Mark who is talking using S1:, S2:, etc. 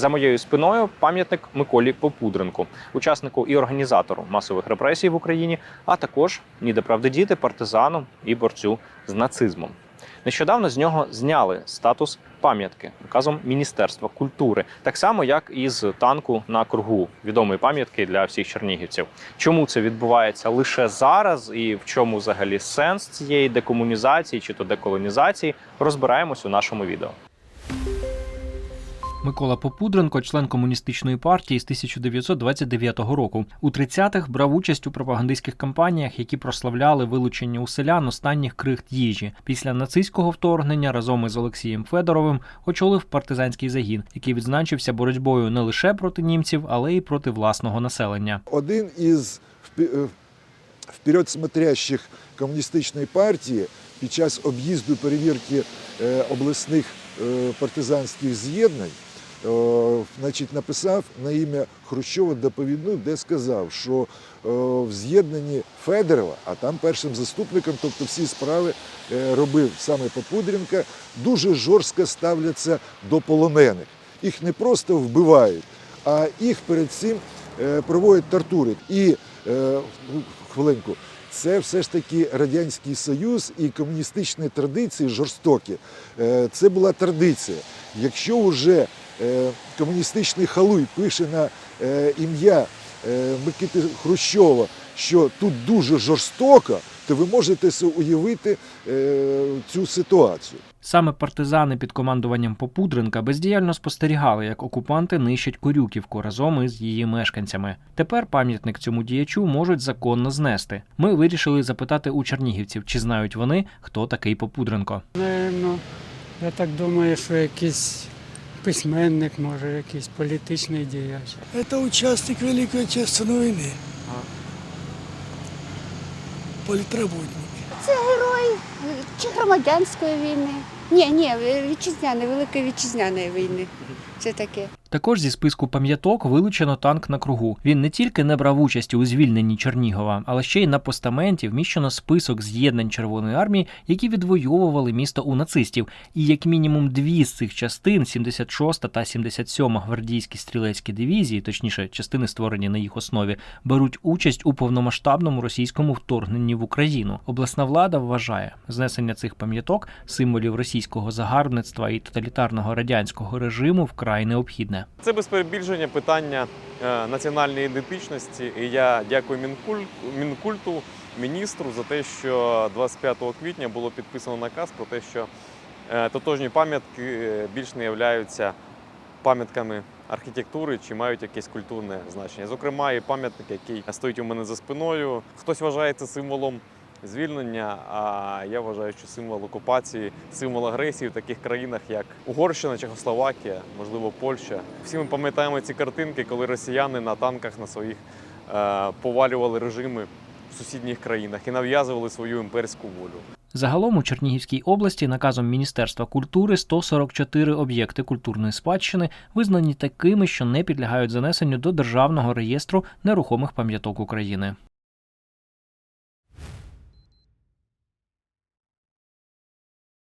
S1: За моєю спиною пам'ятник Миколі Попудренку, учаснику і організатору масових репресій в Україні, а також правди діти, партизану і борцю з нацизмом. Нещодавно з нього зняли статус пам'ятки наказом Міністерства культури, так само як і з танку на кругу відомої пам'ятки для всіх чернігівців. Чому це відбувається лише зараз, і в чому взагалі сенс цієї декомунізації чи то деколонізації, розбираємось у нашому відео. Микола Попудренко, член комуністичної партії з 1929 року. У 30-х брав участь у пропагандистських кампаніях, які прославляли вилучення у селян останніх крихт їжі. Після нацистського вторгнення разом із Олексієм Федоровим очолив партизанський загін, який відзначився боротьбою не лише проти німців, але й проти власного населення.
S2: Один із е, вперед смотрящих комуністичної партії під час об'їзду перевірки е, обласних е, партизанських з'єднань значить, написав на ім'я Хрущова доповідну, де сказав, що в з'єднанні Федорова, а там першим заступником, тобто всі справи е, робив саме Попудренка, дуже жорстко ставляться до полонених. Їх не просто вбивають, а їх перед цим е, проводять тортури. І е, хвилинку, це все ж таки Радянський Союз і комуністичні традиції жорстокі. Це була традиція. Якщо вже комуністичний халуй пише на е, ім'я е, Микити Хрущова, що тут дуже жорстоко, то ви можете уявити е, цю ситуацію.
S1: Саме партизани під командуванням Попудренка бездіяльно спостерігали, як окупанти нищать Корюківку разом із її мешканцями. Тепер пам'ятник цьому діячу можуть законно знести. Ми вирішили запитати у чернігівців, чи знають вони, хто такий Попудренко.
S3: Наверно, я так думаю, що якийсь письменник, може, якийсь політичний діяч.
S4: Це учасник Великої Отечественной війни. Політработник.
S5: Це герой чи громадянської війни. Ні, ні, вітчизняної, Великої вітчизняної війни. Це таке.
S1: Також зі списку пам'яток вилучено танк на кругу. Він не тільки не брав участі у звільненні Чернігова, але ще й на постаменті вміщено список з'єднань Червоної армії, які відвоювали місто у нацистів. І як мінімум дві з цих частин, 76 та 77 гвардійські стрілецькі дивізії, точніше, частини створені на їх основі, беруть участь у повномасштабному російському вторгненні в Україну. Обласна влада вважає знесення цих пам'яток, символів російського загарбництва і тоталітарного радянського режиму вкрай необхідне.
S6: Це без перебільшення питання е, національної ідентичності. І я дякую Мінкуль, Мінкульту, міністру за те, що 25 квітня було підписано наказ про те, що е, тотожні пам'ятки е, більш не являються пам'ятками архітектури чи мають якесь культурне значення. Зокрема, і пам'ятник, який стоїть у мене за спиною. Хтось вважає це символом звільнення, а я вважаю, що символ окупації, символ агресії в таких країнах, як Угорщина, Чехословакія, можливо, Польща. Всі ми пам'ятаємо ці картинки, коли росіяни на танках на своїх е, повалювали режими в сусідніх країнах і нав'язували свою імперську волю.
S1: Загалом у Чернігівській області наказом Міністерства культури 144 об'єкти культурної спадщини визнані такими, що не підлягають занесенню до державного реєстру нерухомих пам'яток України.